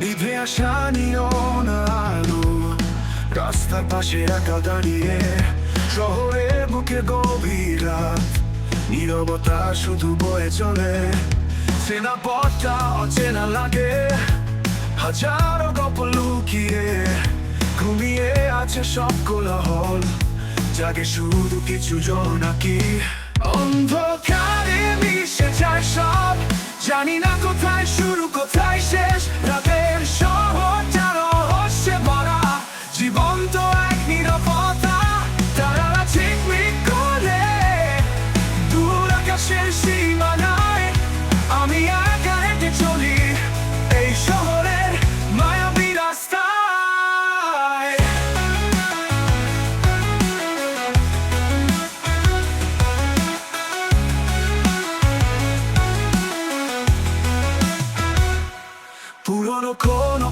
নিভে আসা নিয়ন আলো। রাস্তার পাশে একা দাঁড়িয়ে শহরের বুকে গভীর রাত। নীরবতা শুধু বয়ে চলে। চেনা পথটা অচেনা লাগে। হাজারো গল্প লুকিয়ে ঘুমিয়ে আছে সব কোলাহল। জাগে শুধু কিছু জোনাকি অন্ধকারে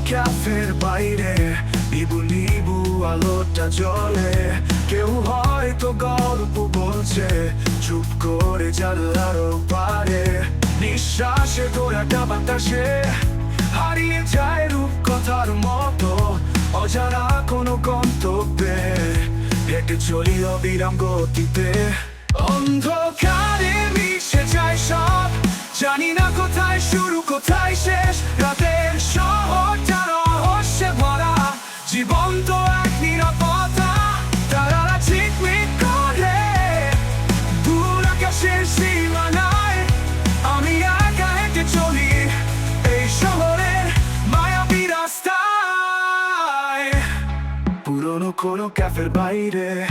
ক্যাফের বাইরে, নিবু নিবু আলোটা জ্বলে। কেউ হয়তো গল্প বলছে, চুপ করে জানলার পারে। নিঃশ্বাসে গোড়াটা বাতাসে হারিয়ে যায় রূপ কথার মতো, অজানা কোনো গন্তব্যে। হেঁটে চলি অবিরাম গতিতে। কোনো ক্যাফের বাইরে।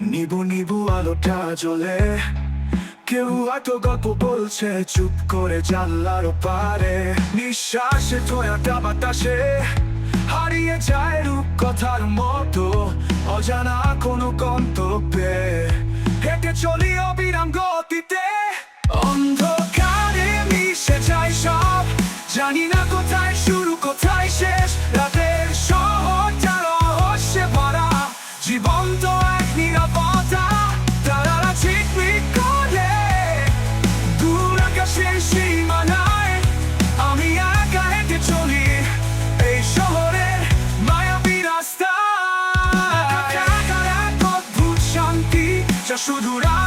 নিবু নিবু আলোটা জ্বলে। কেউ হয়তো গল্প বলছে, চুপ করে জানলার পারে নিঃশ্বাসে ছোঁয়াটা বাতাসে। হারিয়ে যায় রূপ কথার মতো, অজানা কোনো গন্তব্যে। হেঁটে চলি অবিরাম গতিতে। অন্ধকারে মিশে যায় সব। জানি না কোথায় শুরু, কোথায় শেষ। রাতের জীবন তো এক নিরাপত্তা তারা ঝিকমিক করে দূর আকাশের সীমানায় আমি একা হেঁটে চলি এই শহরের মায়াবী রাস্তায়। এক অদ্ভুত শান্তি, যা শুধু রাতি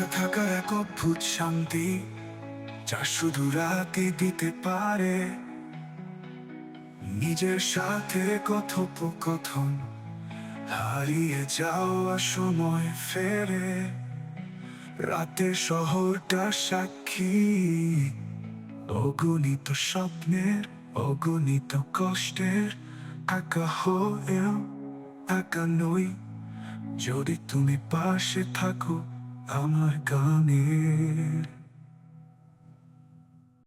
একা থাকার এক অদ্ভুত শান্তি যা শুধু রাতে দিতে পারে। নিজের সাথে কথোপকথন, হারিয়ে যাওয়া সময় ফেরে। রাতের শহরটা সাক্ষী, অগণিত স্বপ্নের, অগণিত কষ্টের, একা হয়েও একা নই। যদি তুমি পাশে থাকো আমার গানের